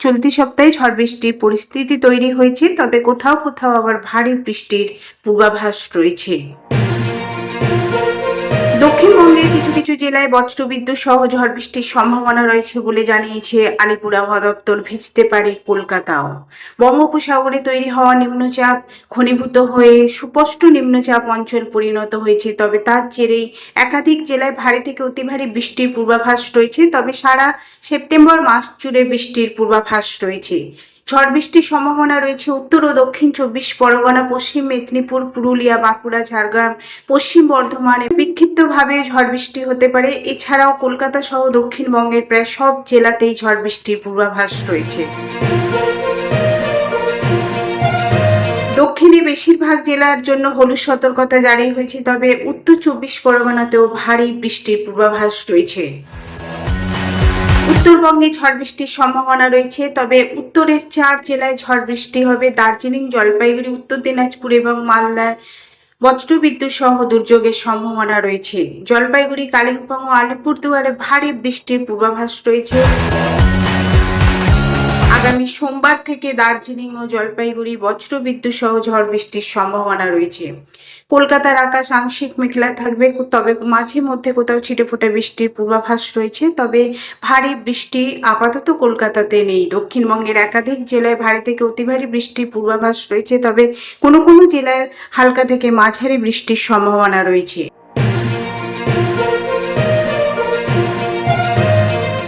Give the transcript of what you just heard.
চলতি সপ্তাহে ঝড় বৃষ্টির পরিস্থিতি তৈরি হয়েছে, তবে কোথাও কোথাও আবার ভারী বৃষ্টির পূর্বাভাস রয়েছে। দক্ষিণবঙ্গের কিছু কিছু জেলায় বজ্রবিদ্যুৎ সহ ঝড় বৃষ্টির সম্ভাবনা রয়েছে বলে জানিয়েছে আলিপুর আবহাওয়া দপ্তর। ভিজতে পারে কলকাতাও। বঙ্গোপসাগরে তৈরি হওয়া নিম্নচাপ ঘনীভূত হয়ে সুস্পষ্ট নিম্নচাপ অঞ্চল পরিণত হয়েছে। তবে তার জেরেই একাধিক জেলায় ভারী থেকে অতি ভারী বৃষ্টির পূর্বাভাস রয়েছে। তবে সারা সেপ্টেম্বর মাস জুড়ে বৃষ্টির পূর্বাভাস রয়েছে। ঝড় বৃষ্টির সম্ভাবনা রয়েছে উত্তর ও দক্ষিণ চব্বিশ পরগনা, পশ্চিম মেদিনীপুর, পুরুলিয়া, বাঁকুড়া, ঝাড়গ্রাম, পশ্চিম বর্ধমানে বিক্ষিপ্তভাবে ঝড় বৃষ্টি হতে পারে। এছাড়াও কলকাতা সহ দক্ষিণবঙ্গের প্রায় সব জেলাতেই ঝড় বৃষ্টির পূর্বাভাস রয়েছে। দক্ষিণে বেশিরভাগ জেলার জন্য হলুদ সতর্কতা জারি হয়েছে, তবে উত্তর চব্বিশ পরগনাতেও ভারী বৃষ্টির পূর্বাভাস রয়েছে। উত্তরবঙ্গে ঝড় বৃষ্টির সম্ভাবনা রয়েছে, তবে উত্তরের চার জেলায় ঝড় বৃষ্টি হবে। দার্জিলিং, জলপাইগুড়ি, উত্তর দিনাজপুর এবং মালদায় বজ্রবিদ্যুৎ সহ দুর্যোগের সম্ভাবনা রয়েছে। জলপাইগুড়ি, কালিম্পং ও আলিপুরদুয়ারে ভারী বৃষ্টির পূর্বাভাস রয়েছে। আগামী সোমবার থেকে দার্জিলিং ও জলপাইগুড়ি বজ্রবিদ্যুৎ সহ ঝড় বৃষ্টির সম্ভাবনা রয়েছে। কলকাতার আকাশ আংশিক মেঘলা থাকবে তবে মাঝে মধ্যে কোথাও ছিটেফোঁটা বৃষ্টির পূর্বাভাস রয়েছে। তবে ভারী বৃষ্টি আপাতত কলকাতাতে নেই। দক্ষিণবঙ্গের একাধিক জেলায় ভারী থেকে অতি ভারী বৃষ্টির পূর্বাভাস রয়েছে, তবে কোনো কোনো জেলায় হালকা থেকে মাঝারি বৃষ্টির সম্ভাবনা রয়েছে।